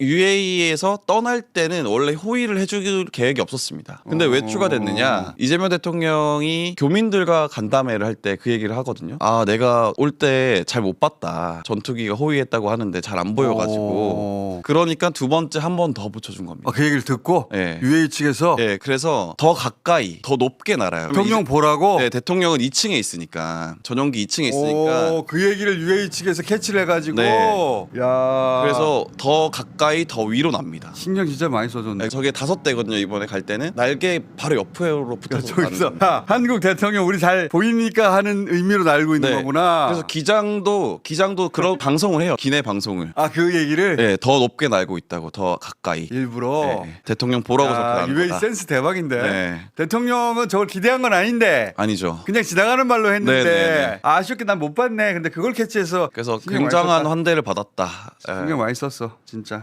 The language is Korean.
UAE에서 떠날 때는 원래 호의를 해줄 계획이 없었습니다. 근데 왜 어. 추가됐느냐? 이재명 대통령이 교민들과 간담회를 할 때 그 얘기를 하거든요. 아, 내가 올 때 잘 못 봤다. 전투기가 호위했다고 하는데 잘 안 보여가지고. 어. 그러니까 두 번째 한 번 더 붙여준 겁니다. 아, 그 얘기를 듣고 예. UAE 측에서 예, 그래서 더 가까이, 더 높게 날아요. 대통령 보라고 네, 대통령은 2층에 있으니까 전용기 2층에 있으니까 오, 그 얘기를 UAE 측에서 캐치를 해가지고 네. 야 그래서 더 가까이 더 위로 납니다. 신경 진짜 많이 써줬네. 네, 저게 다섯 대거든요 이번에 갈 때는 날개 바로 옆으로 붙어서 저기서 야, 한국 대통령 우리 잘 보이니까 하는 의미로 날고 있는 네. 거구나. 그래서 기장도 기장도 그런 방송을 해요 기내 방송을 아 그 얘기를 네, 더 높게 날고 있다고 더 가까이 일부러 네, 대통령 보라고 야, 그렇게 하는 UAE 거다 센스 대박인데 네. 대통령은 저걸 기대한 건 아닌데 아니죠 그냥 지나가는 말로 했는데 네, 네, 네. 아쉽게 난 못 봤네. 근데 그걸 캐치해서 그래서 신경 많이 굉장한 썼다. 환대를 받았다 예. 신경 많이 썼어 진짜.